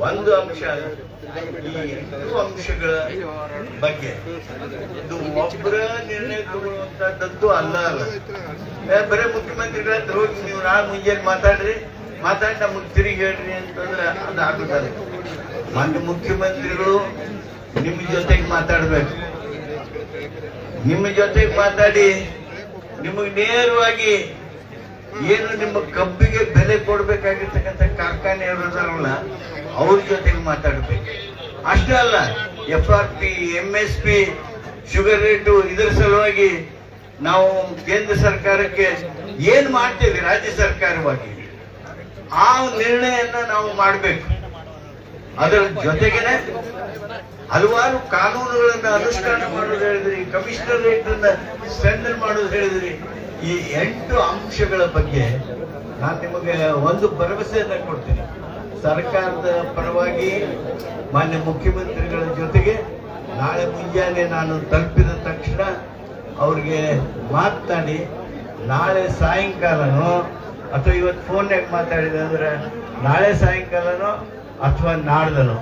ಒಂದು ಅಂಶ ಈ ಅಂಶಗಳ ಬಗ್ಗೆ. ಇದು ಒಬ್ಬರ ನಿರ್ಣಯ ತಗೊಳ್ಳುವಂತಹದ್ದು ಅಲ್ಲ ಅಲ್ಲ. ಬರೇ ಮುಖ್ಯಮಂತ್ರಿಗಳ ಹತ್ರ ಹೋಗಿ ನೀವು ನಾಳೆ ಮುಂಜಾನೆ ಮಾತಾಡ್ರಿ. ಮಾತಾಡಿ ನಮಗೆ ತಿರುಗಿ ಹೇಳ್ರಿ ಅಂತಂದ್ರೆ ಅದು ಆಗುತ್ತದೆ ಮಾನ್ಯ ಮುಖ್ಯಮಂತ್ರಿಗಳು ನಿಮ್ಮ ಜೊತೆಗೆ ಮಾತಾಡ್ಬೇಕು. ನಿಮ್ಮ ಜೊತೆಗೆ ಮಾತಾಡಿ ನಿಮಗೆ ನೇರವಾಗಿ ಏನು ನಿಮ್ಮ ಕಬ್ಬಿಗೆ ಬೆಲೆ ಕೊಡ್ಬೇಕಾಗಿರ್ತಕ್ಕಂಥ ಕಾರ್ಖಾನೆ ಇದಾರಲ್ಲ ಅವ್ರ ಜೊತೆಗೆ ಮಾತಾಡಬೇಕು. ಅಷ್ಟೇ ಅಲ್ಲ F R P M S P sugar rate ಇದರ ಸಲುವಾಗಿ ನಾವು ಕೇಂದ್ರ ಸರ್ಕಾರಕ್ಕೆ ಏನ್ ಮಾಡ್ತೇವೆ, ರಾಜ್ಯ ಸರ್ಕಾರವಾಗಿ? ಆ ನಿರ್ಣಯನ್ನ ನಾವು ಮಾಡಬೇಕು. ಅದರ ಜೊತೆಗೆನೆ ಹಲವಾರು ಕಾನೂನುಗಳನ್ನ ಅನುಷ್ಠಾನ ಮಾಡೋದು ಹೇಳಿದ್ರಿ ಕಮಿಷನರೇಟ್ ಅನ್ನ ಸ್ಟ್ರೆಂಡರ್ ಮಾಡೋದು ಹೇಳಿದ್ರಿ. ಈ ಎಂಟು ಅಂಶಗಳ ಬಗ್ಗೆ ನಾನು ನಿಮಗೆ ಒಂದು ಭರವಸೆಯನ್ನ ಕೊಡ್ತೀನಿ. ಸರ್ಕಾರದ ಪರವಾಗಿ ಮಾನ್ಯ ಮುಖ್ಯಮಂತ್ರಿಗಳ ಜೊತೆಗೆ ನಾಳೆ ಮುಂಜಾನೆ ನಾನು ತಲುಪಿದ ತಕ್ಷಣ ಅವ್ರಿಗೆ ಮಾತನಾಡಿ, ನಾಳೆ ಸಾಯಂಕಾಲನೋ ಅಥವಾ ಇವತ್ತು ಫೋನ್ಯಾಗ ಮಾತಾಡಿದೆ ಅಂದ್ರೆ ನಾಳೆ ಸಾಯಂಕಾಲನೋ ಅಥವಾ ನಾಡ್ದನೋ.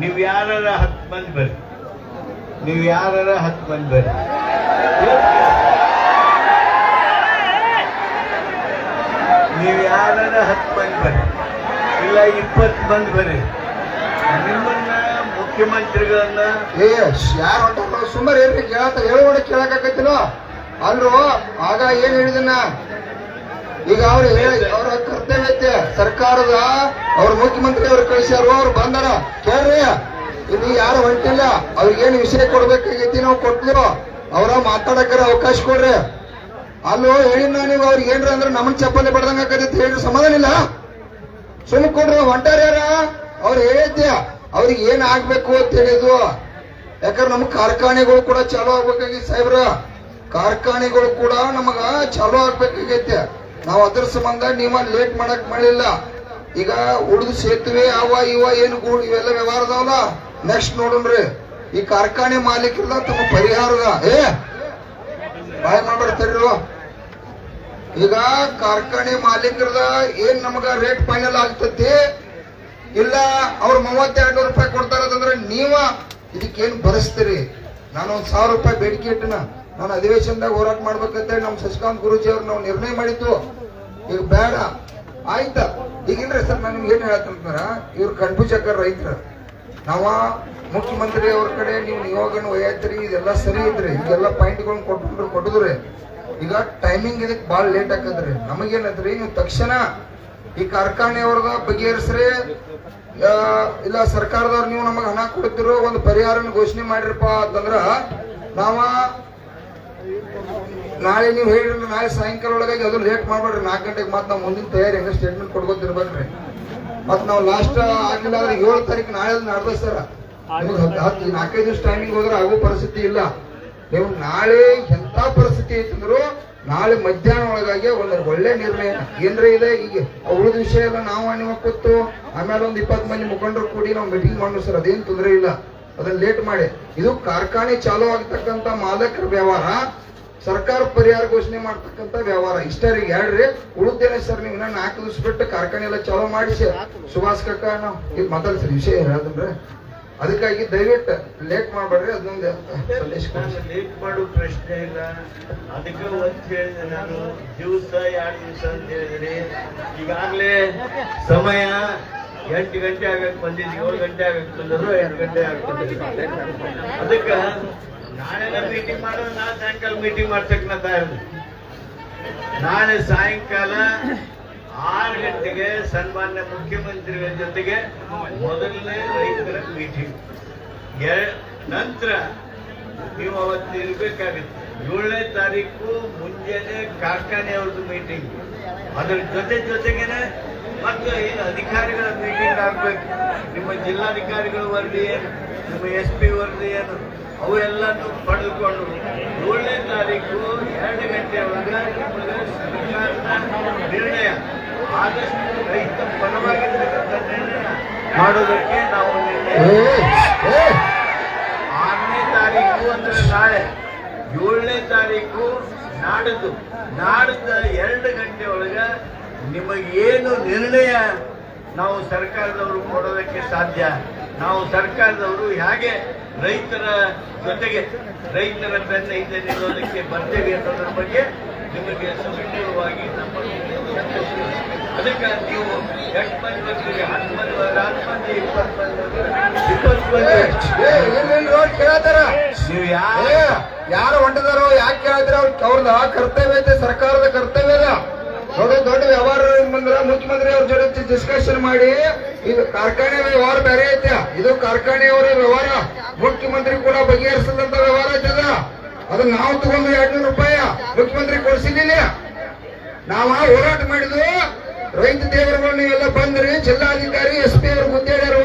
ನೀವು ಯಾರ ಹತ್ತು ಮಂದಿ ಬರ್ರಿ. ನೀವು ಯಾರ ಹತ್ತು ಮಂದಿ ಬರ್ರಿ. ನೀವು ಯಾರ ಹತ್ತು ಮಂದಿ ಬರ್ರಿ. ಇಪ್ಪತ್ತು ಮಂದಿ ಬರ್ರಿ ನಿಮ್ಮನ್ನ ಮುಖ್ಯಮಂತ್ರಿಗಳನ್ನ ಏ ಯಾರು ಅಂತ ಸುಮಾರು ಏನ್ರಿ ಕೇಳತ್ತ ಹೇಳೋಣ ಕೇಳಕಾಕತ್ತಿನೋ ಅಲ್ರು ಆಗ ಏನ್ ಹೇಳಿದನ್ನ? ಈಗ ಅವ್ರು ಹೇಳಿ, ಅವ್ರ ಕರ್ತವ್ಯ ಐತೆ ಸರ್ಕಾರದ, ಅವ್ರ ಮುಖ್ಯಮಂತ್ರಿ ಅವ್ರು ಕಳಿಸ್ಯಾರು, ಅವ್ರು ಬಂದಾರ. ಕೇಳ್ರಿ ಇಲ್ಲಿ ಯಾರು ಹೊಂಟಿಲ್ಲ ಅವ್ರಿಗೇನು ವಿಷಯ ಕೊಡ್ಬೇಕಾಗೈತಿ ನಾವು ಕೊಟ್ಟಿದ್ರು, ಅವ್ರ ಮಾತಾಡಕ್ಕಾರ ಅವಕಾಶ ಕೊಡ್ರಿ. ಅಲ್ಲೋ ಹೇಳಿನ ನೀವು, ಅವ್ರಿಗೆ ಏನ್ರ ಅಂದ್ರೆ ನಮ್ಮನ್ ಚಪ್ಪಲಿ ಬಡ್ದಂಗ ಆಕೈತಿ ಹೇಳ್ರಿ ಸಮಾಧಾನ ಇಲ್ಲ? ಸುಮ್ ಕೊಡ್ರಿ ಹೊಂಟಾರ್ಯಾರ? ಅವ್ರು ಹೇಳಿದ್ಯ. ಅವ್ರಿಗೆ ಏನ್ ಆಗ್ಬೇಕು ಅಂತ ಹೇಳಿದ್ವು. ಯಾಕಂದ್ರೆ ನಮ್ ಕಾರ್ಖಾನೆಗಳು ಕೂಡ ಚಾಲೂ ಆಗ್ಬೇಕಾಗಿ ಸಾಹೇಬ್ರ. ಕಾರ್ಖಾನೆಗಳು ಕೂಡ ನಮಗ ಚಾಲೂ ಆಗ್ಬೇಕಾಗೈತೆ. ನಾವು ಅದ್ರ ಸಂಬಂಧ ನೀವ ಲೇಟ್ ಮಾಡಕ್ ಮಾಡಿಲ್ಲ ಈಗ ಉಳಿದು ಸೇತುವೆ, ಅವ, ಇವ, ಏನು ಗೂಡು, ಇವೆಲ್ಲ ವ್ಯವಹಾರ ನೆಕ್ಸ್ಟ್ ನೋಡೋಣ್ರಿ ಈ ಕಾರ್ಖಾನೆ ಮಾಲೀಕರದ ತಮ್ಮ ಪರಿಹಾರದ? ಏ! ಬಾಯ್ ಮಾಡ್ಬಿಡ್ತಾರ್ರಿ ಈಗ ಕಾರ್ಖಾನೆ ಮಾಲೀಕರದ ಏನ್ ನಮಗ ರೇಟ್ ಫೈನಲ್ ಆಗ್ತತಿ? ಇಲ್ಲ, ಅವ್ರ ಮೂವತ್ತೆರಡು ರೂಪಾಯಿ ಕೊಡ್ತಾರಂದ್ರೆ ನೀವ ಇದಕ್ಕೇನು ಭರಿಸ್ತೀರಿ ನಾನು ಒಂದ್ ಸಾವಿರ ರೂಪಾಯಿ ಬೇಡಿಕೆ ಇಟ್ಟನ. ನಾನು ಅಧಿವೇಶನದಾಗ ಹೋರಾಟ ಮಾಡ್ಬೇಕಂತೇಳಿ ನಮ್ ಶಶಿಕಾಂತ್ ಗುರುಜಿ ಅವ್ರು ನಾವು ನಿರ್ಣಯ ಮಾಡಿದ್ದು. ಈಗ ಬೇಡ. ಆಯ್ತ. ಈಗಿಲ್ರಿ ಸರ್, ನಾನು ನಿಮ್ಗೆ ಏನ್ ಹೇಳತ್ತಂತಾರ ಇವ್ರು ಕಣ್ಪೂಜಕರ್ ರೈತರ. ನಾವ ಮುಖ್ಯಮಂತ್ರಿ ಅವ್ರ ಕಡೆ ನೀವು ನಿಯೋಗನ ಒಯ್ಯತ್ರಿ ಇದೆಲ್ಲ ಸರಿ ಇದ್ರಿ ಈಗೆಲ್ಲ ಪಾಯಿಂಟ್ಗಳನ್ನ ಕೊಟ್ಟು ಕೊಟ್ಟಿದ್ರಿ ಈಗ ಟೈಮಿಂಗ್ ಇದಕ್ಕೆ ಭಾಳ ಲೇಟ್ ಆಕದ್ರಿ ನಮಗೇನದ್ರಿ ನೀವು ತಕ್ಷಣ ಈ ಕಾರ್ಖಾನೆಯವ್ರದ ಬಗೆಹರಿಸ್ರಿ. ಇಲ್ಲ ಸರ್ಕಾರದವ್ರು ನೀವು ನಮಗ್ ಹಣ ಕೊಡ್ತಿರೋ ಒಂದು ಪರಿಹಾರನ ಘೋಷಣೆ ಮಾಡಿರಪ್ಪ ಅಂತಂದ್ರ ನಾವ ನಾಳೆ ನೀವು ಹೇಳಿ ನಾಳೆ ಸಾಯಂಕಾಲ ಒಳಗಾಗಿ ಅದು ಲೇಟ್ ಮಾಡ್ಬೇಡ್ರಿ. ನಾಲ್ಕು ಗಂಟೆಗೆ ಮತ್ತೆ ನಾವು ಮುಂದಿನ ತಯಾರಿ ಹೆಂಗ ಸ್ಟೇಟ್ಮೆಂಟ್ ಕೊಡ್ಕೊತಿರ್ಬೇಕ್ರಿ ಮತ್ ನಾವು ಲಾಸ್ಟ್ ಆಗಿಲ್ಲ ಅಂದ್ರೆ ಏಳು ತಾರೀಕು ನಾಳೆ ನಡೆದ ಸರ್. ಹತ್ತು, ನಾಲ್ಕೈದು ದಿವಸ ಟೈಮಿಂಗ್ ಹೋದ್ರೆ ಆಗೋ ಪರಿಸ್ಥಿತಿ ಇಲ್ಲ. ನೀವು ನಾಳೆ ಎಂತ ಪರಿಸ್ಥಿತಿ ಐತಂದ್ರು ನಾಳೆ ಮಧ್ಯಾಹ್ನ ಒಳಗಾಗಿ ಒಂದು ಒಳ್ಳೆ ನಿರ್ಣಯ ಏನ್ರ ಇದೆ. ಈಗ ಉಳಿದ ವಿಷಯ ಎಲ್ಲ ನಾವು ನೀವು ಕೂತು ಆಮೇಲೆ ಒಂದು ಇಪ್ಪತ್ತು ಮಂದಿ ಮುಖಂಡರು ಕೂಡಿ ನಾವು ಮೀಟಿಂಗ್ ಮಾಡೋಣ ಸರ್, ಅದೇನ್ ತೊಂದರೆ ಇಲ್ಲ. ಅದನ್ನ ಲೇಟ್ ಮಾಡಿ. ಇದು ಕಾರ್ಖಾನೆ ಚಾಲೂ ಆಗ್ತಕ್ಕಂತ ಮಾಲಕರ ವ್ಯವಹಾರ. ಸರ್ಕಾರ ಪರಿಹಾರ ಘೋಷಣೆ ಮಾಡ್ತಕ್ಕಂತ ವ್ಯವಹಾರ. ಇಷ್ಟರಿಗೆ ಹೇಳ್ರಿ ಉಳಿದೇನೆ ಸರ್, ನೀವು ನಾಲ್ಕು ದಿವಸ ಬಿಟ್ಟು ಕಾರ್ಖಾನೆ ಎಲ್ಲ ಚಾಲೂ ಮಾಡಿಸಿ. ಸುಭಾಷ್ ಕಕ್ಕ ನಾವು ಇದು ಮಾತಾಡ್ತೀರಿ ವಿಷಯ ಹೇಳ್ತಂದ್ರೆ ಅದಕ್ಕಾಗಿ ದಯವಿಟ್ಟು ಲೇಟ್ ಮಾಡ್ಬೇಡ್ರಿ ಕೊಡಿ. ಲೇಟ್ ಮಾಡೋ ಪ್ರಶ್ನೆ ಇಲ್ಲ. ಅದಕ್ಕೆ ಒಂದು ಹೇಳಿದೆ ನಾನು. ದಿವಸ, ಎರಡು ದಿವಸ ಅಂತ ಹೇಳಿದ್ರಿ ಈಗಾಗಲೇ ಸಮಯ ಎಂಟು ಗಂಟೆ ಆಗ್ಬೇಕು ಬಂದಿದ್ದು ಏಳು ಗಂಟೆ ಆಗ್ಬೇಕು ಬಂದರು ಗಂಟೆ ಆಗ್ತದೆ ಅದಕ್ಕೆ ನಾಳೆ ಮೀಟಿಂಗ್ ಮಾಡೋದು ನಾಳೆ ಸಾಯಂಕಾಲ ಮೀಟಿಂಗ್ ಮಾಡ್ಸಕ್ ನಾಳೆ ಸಾಯಂಕಾಲ ಆರು ಗಂಟೆಗೆ ಸನ್ಮಾನ್ಯ ಮುಖ್ಯಮಂತ್ರಿಗಳ ಜೊತೆಗೆ ಮೊದಲನೇ ರೈತರ ಮೀಟಿಂಗ್ ನಂತರ ನೀವು ಅವತ್ತು ಇರಬೇಕಾಗಿತ್ತು. ಏಳನೇ ತಾರೀಕು ಮುಂಜಾನೆ ಕಾರ್ಖಾನೆಯವ್ರದ್ದು ಮೀಟಿಂಗ್ ಅದರ ಜೊತೆ ಜೊತೆಗೇನೆ ಮತ್ತು ಏನು ಅಧಿಕಾರಿಗಳ ಮೀಟಿಂಗ್ ಆಗ್ಬೇಕು. ನಿಮ್ಮ ಜಿಲ್ಲಾಧಿಕಾರಿಗಳ ವರದಿ ಏನು, ನಿಮ್ಮ ಎಸ್ ಪಿ ವರದಿ ಏನು, ಅವೆಲ್ಲನೂ ಪಡೆದುಕೊಂಡು ಏಳನೇ ತಾರೀಕು ಎರಡು ಗಂಟೆ ಒಳಗೆ ಸರ್ಕಾರದ ನಿರ್ಣಯ. ಆದಷ್ಟು ರೈತ ಪರವಾಗಿರ್ತಕ್ಕಂಥ ಮಾಡೋದಕ್ಕೆ ನಾವು ಆರನೇ ತಾರೀಕು ಅಂದ್ರೆ ನಾಳೆ ಏಳನೇ ತಾರೀಕು ನಾಡಿದ್ದು ನಾಡಿದ ಎರಡು ಗಂಟೆ ಒಳಗೆ ನಿಮಗೇನು ನಿರ್ಣಯ ನಾವು ಸರ್ಕಾರದವರು ಕೊಡೋದಕ್ಕೆ ಸಾಧ್ಯ. ನಾವು ಸರ್ಕಾರದವರು ಹೇಗೆ ರೈತರ ಜೊತೆಗೆ ರೈತರ ಬೆನ್ನ ಹಿಂದೆ ನಿಲ್ಲೋದಕ್ಕೆ ಬರ್ತೇವೆ ಅನ್ನೋದ್ರ ಬಗ್ಗೆ ನಿಮಗೆ ಸುದೃಢವಾಗಿ ನಮ್ಮ ಅದಕ್ಕೆ ನೀವು ಎಷ್ಟು ಮಂದಿ ಬರ್ತೀರಿ? ಹತ್ತು ಮಂದಿ ಬಂದ್ರೆ ಹತ್ತು ಮಂದಿ ಇಪ್ಪತ್ತು ಮಂದಿ ಇಪ್ಪತ್ತು ಏ, ಮಂದಿ ಏ, ಏನ್ ಏನ್ ಕೇಳತ್ತಾರ ನೀವು ಏ, ಯಾ ಯಾರು ಹೊಂಟದಾರೋ ಯಾಕೆ ಕೇಳಿದ್ರೆ ಅವ್ರ ಅವ್ರದ ಕರ್ತವ್ಯ ಐತೆ ಸರ್ಕಾರದ ಕರ್ತವ್ಯ ಅದ. ದೊಡ್ಡ ದೊಡ್ಡ ವ್ಯವಹಾರ ಬಂದ್ರ ಮುಖ್ಯಮಂತ್ರಿ ಅವ್ರ ಜೊತೆ ಡಿಸ್ಕಷನ್ ಮಾಡಿ ಇದು ಕಾರ್ಖಾನೆ ವ್ಯವಹಾರ ಬೇರೆ ಐತೆ. ಇದು ಕಾರ್ಖಾನೆಯವರ ವ್ಯವಹಾರ. ಮುಖ್ಯಮಂತ್ರಿ ಕೂಡ ಬಗೆಹರಿಸದಂತ ವ್ಯವಹಾರ ಐತದ ಅದನ್ನ ನಾವು ತಗೊಂಡು ಎರಡ್ನೂರು ರೂಪಾಯಿ ಮುಖ್ಯಮಂತ್ರಿ ಕೊಡ್ಸಿದ್ದೀನಿ ನಾವ ಹೋರಾಟ ಮಾಡಿದ್ವು. ರೈತ ದೇವರುಗಳು ನೀವೆಲ್ಲ ಬಂದ್ರಿ, ಜಿಲ್ಲಾಧಿಕಾರಿ, ಎಸ್ ಪಿ ಅವರು ಗುದ್ದೇಡರು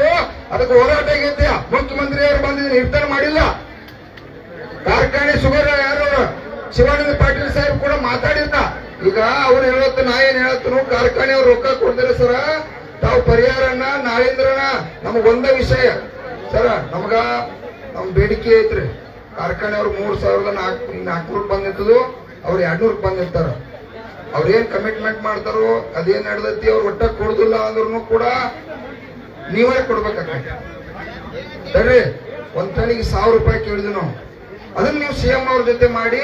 ಅದಕ್ಕೆ ಹೋರಾಟ ಆಗೈತೆ ಮುಖ್ಯಮಂತ್ರಿ ಅವರು ಬಂದಿದ್ದು ನಿರ್ಧಾರ ಮಾಡಿಲ್ಲ. ಕಾರ್ಖಾನೆ ಶುಗರ್ ಯಾರು ಶಿವಾನಂದ ಪಾಟೀಲ್ ಸಾಹೇಬ್ ಕೂಡ ಮಾತಾಡಿದ್ದ. ಈಗ ಅವ್ರು ಹೇಳತ್ತು ನಾ ಏನ್ ಹೇಳತ್ತನು ಕಾರ್ಖಾನೆ ಅವ್ರು ರೊಕ್ಕ ಕೊಡ್ತಾರೆ ಸರ. ತಾವು ಪರಿಹಾರನ, ನಾಳೇಂದ್ರನ, ನಮಗ್ ಒಂದ ವಿಷಯ. ಸರ, ನಮಗ ನಮ್ ಬೇಡಿಕೆ ಐತ್ರಿ. ಕಾರ್ಖಾನೆ ಅವ್ರು ಮೂರ್ ಸಾವಿರದ ನಾಲ್ಕು ನಾಲ್ಕು ಬಂದಿರ್ತದೋ ಅವ್ರು ಎರಡ್ನೂರ್ ಬಂದಿರ್ತಾರ. ಅವ್ರೇನ್ ಕಮಿಟ್ಮೆಂಟ್ ಮಾಡ್ತಾರೋ, ಅದೇನ್ ನಡೆದೈತಿ ಅವ್ರು ಒಟ್ಟ ಕೊಡುದಿಲ್ಲ ಅಂದ್ರೂ ಕೂಡ ನೀವೇ ಕೊಡ್ಬೇಕಾಗ್ತದೆ ಸರಿ? ಒಂದ್ ತಾನಿಗೆ ಸಾವಿರ ರೂಪಾಯಿ ಕೇಳಿದ್ವಿ ನಾವು. ಅದನ್ನ ನೀವು ಸಿಎಂ ಅವ್ರ ಜೊತೆ ಮಾಡಿ,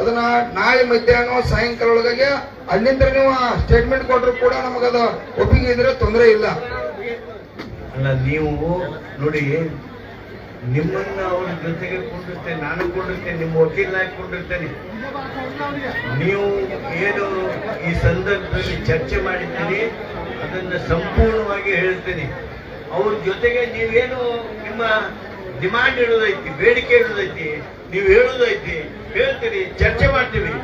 ಅದನ್ನ ನಾಳೆ ಮಧ್ಯಾಹ್ನ ಸಾಯಂಕಾಲ ಒಳಗಾಗಿ ಅಲ್ಲಿಂದ ನೀವು ಸ್ಟೇಟ್ಮೆಂಟ್ ಕೊಟ್ರು ಕೂಡ ನಮಗದ ಒಪ್ಪಿಗೆ ಇದ್ರೆ ತೊಂದರೆ ಇಲ್ಲ. ಅಲ್ಲ, ನೀವು ನೋಡಿ ನಿಮ್ಮನ್ನ ಅವ್ರ ಜೊತೆಗೆ ಕೊಂಡಿರ್ತೇನೆ ನಾನು ಕೊಂಡಿರ್ತೇನೆ ನಿಮ್ಮ ವಕೀಲನಾಗಿ ಕೊಂಡಿರ್ತೇನೆ ನೀವು ಏನು ಈ ಸಂದರ್ಭದಲ್ಲಿ ಚರ್ಚೆ ಮಾಡಿದ್ದೀರಿ, ಅದನ್ನ ಸಂಪೂರ್ಣವಾಗಿ ಹೇಳ್ತೀನಿ. ಅವ್ರ ಜೊತೆಗೆ ನೀವೇನು ನಿಮ್ಮ ಡಿಮಾಂಡ್ ಇಡೋದೈತಿ ಬೇಡಿಕೆ ಇಡೋದೈತಿ ನೀವು ಹೇಳೋದೈತಿ, ಹೇಳ್ತೀರಿ, ಚರ್ಚೆ ಮಾಡ್ತೀವಿ.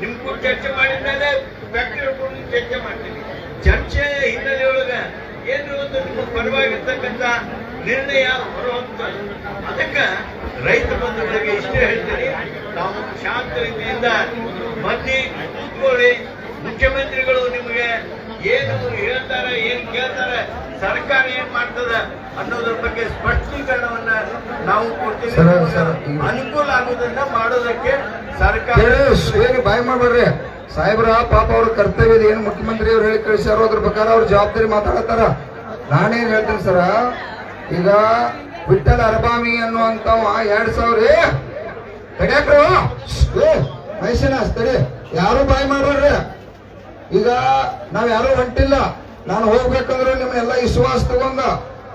ನಿಮ್ ಕೂಡ ಚರ್ಚೆ ಮಾಡಿದ್ಮೇಲೆ ಫ್ಯಾಕ್ಟ್ರಿ ಚರ್ಚೆ ಮಾಡ್ತೀವಿ. ಚರ್ಚೆ ಹಿನ್ನೆಲೆ ಒಳಗ ಏನು ಒಂದು ನಿಮ್ಮ ಪರವಾಗಿರ್ತಕ್ಕಂಥ ನಿರ್ಣಯ ಬರುವಂತ ಅದಕ್ಕೆ ರೈತ ಬಂಧುಗಳಿಗೆ ಇಷ್ಟೇ ಹೇಳ್ತೀನಿ. ತಾವು ಶಾಂತ ರೀತಿಯಿಂದ ಬನ್ನಿ ಕೂತ್ಕೊಳ್ಳಿ. ಮುಖ್ಯಮಂತ್ರಿಗಳು ನಿಮಗೆ ಏನು ಹೇಳ್ತಾರೆ ಏನ್ ಕೇಳ್ತಾರೆ ಸರ್ಕಾರ ಏನ್ ಮಾಡ್ತದ ಅನ್ನೋದ್ರ ಬಗ್ಗೆ ಸ್ಪಷ್ಟೀಕರಣವನ್ನ ನಾವು ಕೊಡ್ತೀವಿ. ಅನುಕೂಲ ಆಗುದನ್ನ ಮಾಡೋದಕ್ಕೆ ಸರ್ಕಾರ ಏನು ಬಾಯ್ ಮಾಡ್ಬೇಡ್ರಿ. ಸಾಹೇಬ್ರ ಪಾಪ ಅವ್ರ ಕರ್ತವ್ಯದ ಏನು ಮುಖ್ಯಮಂತ್ರಿ ಅವ್ರು ಹೇಳಿ ಕಳಿಸ್ಯಾರೋ ಅದ್ರ ಪ್ರಕಾರ ಅವ್ರ ಜವಾಬ್ದಾರಿ ಮಾತಾಡತ್ತಾರ. ನಾನೇನ್ ಹೇಳ್ತೀನಿ ಸರ ಈಗ ವಿಠಲ್ ಅರಬಾಮಿ ಅನ್ನುವಂಥವ ಎರಡ್ ಸಾವಿರ ಏ! ಮೈಸನ ತಡಿ ಯಾರು ಬಾಯ್ ಮಾಡ್ರಿ ಈಗ ನಾವ್ ಯಾರು ಹೊಂಟಿಲ್ಲ. ನಾನು ಹೋಗ್ಬೇಕಂದ್ರೆ ನಿಮ್ಮನ್ನೆಲ್ಲ ವಿಶ್ವಾಸ ತಗೊಂಡ.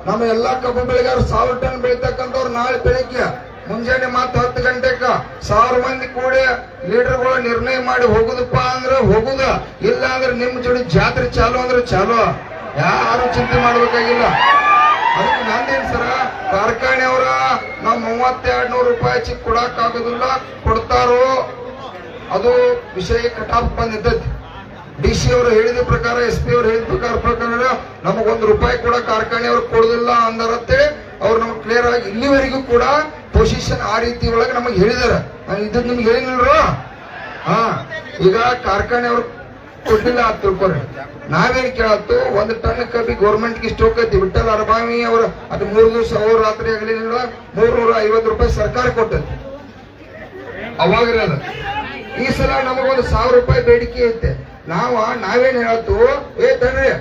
ನಮ್ಮ ಎಲ್ಲಾ ಕಬ್ಬು ಬೆಳೆಗಾರ ಸಾವಿರ ಟನ್ ಬೆಳಿತಕ್ಕಂಥವ್ರು ನಾಳೆ ಬೆಳಿಗ್ಗೆ. ಮುಂಜಾನೆ ಮಾತು ಹತ್ತು ಗಂಟೆಕ ಸಾವಿರ ಮಂದಿ ಕೂಡಿ ಲೀಡರ್ಗಳು ನಿರ್ಣಯ ಮಾಡಿ ಹೋಗುದಪ್ಪ ಅಂದ್ರೆ ಹೋಗುದ. ಇಲ್ಲ ಅಂದ್ರೆ ನಿಮ್ ಜೋಡಿ ಜಾತ್ರೆ ಚಾಲು ಅಂದ್ರೆ ಚಾಲು. ಯಾರು ಚಿಂತೆ ಮಾಡ್ಬೇಕಾಗಿಲ್ಲ. ಅದಕ್ಕೆ ನಾನೇನ್ ಸರ? ಕಾರ್ಖಾನೆ ಅವರ ನಾವು ಮೂವತ್ತೆರಡು ನೂರು ರೂಪಾಯಿ ಚಿಕ್ಕ ಕೊಡಕ್ ಆಗೋದಿಲ್ಲ. ಕೊಡ್ತಾರೋ? ಅದು ವಿಷಯ ಕಟಾಪ್ ಬಂದಿದ್ದೈತಿ. ಡಿ ಸಿ ಅವರು ಹೇಳಿದ ಪ್ರಕಾರ, ಎಸ್ ಪಿ ಅವರು ಹೇಳಿದ ಪ್ರಕಾರ ಪ್ರಕಾರ ನಮಗೊಂದು ರೂಪಾಯಿ ಕೂಡ ಕಾರ್ಖಾನೆ ಅವ್ರು ಕೊಡುದಿಲ್ಲ ಅಂದರತ್ತೇಳಿ ಅವ್ರು ನಮ್ಗೆ ಕ್ಲಿಯರ್ ಆಗಿ ಇಲ್ಲಿವರೆಗೂ ಕೂಡ ಪೊಸಿಷನ್ ಆ ರೀತಿ ಒಳಗೆ ನಮಗೆ ಹೇಳಿದಾರೆ. ನಾನು ಇದನ್ನ ನಿಮ್ಗೆ ಹೇಳಿಲ್ರ ಹಾ, ಈಗ ಕಾರ್ಖಾನೆ ಅವ್ರು ಕೊಟ್ಟಿಲ್ಲ ಅಂತ ತಿಳ್ಕೊರಿ ನಾವೇನ್ ಕೇಳತ್ತು ಒಂದು ಟನ್ ಕಬ್ಬಿ ಗೌರ್ಮೆಂಟ್ಗೆ ಇಷ್ಟು ಹೋಗೈತಿ ವಿಠಲ್ ಅರಬಾಮಿ ಅವರು ಅದು ಮೂರು ದಿವಸ ಅವ್ರ ರಾತ್ರಿ ಆಗಲಿ ಮೂರ್ ನೂರ ಐವತ್ತು ರೂಪಾಯಿ ಸರ್ಕಾರ ಕೊಟ್ಟದ್ದು. ಅವಾಗ್ರಿ ಈ ಸಲ ನಮಗೊಂದು ಸಾವಿರ ರೂಪಾಯಿ ಬೇಡಿಕೆ ಐತೆ. ನಾವ ನಾವೇನ್ ಹೇಳತ್ತು ಏ, ತಡ್ರಿ.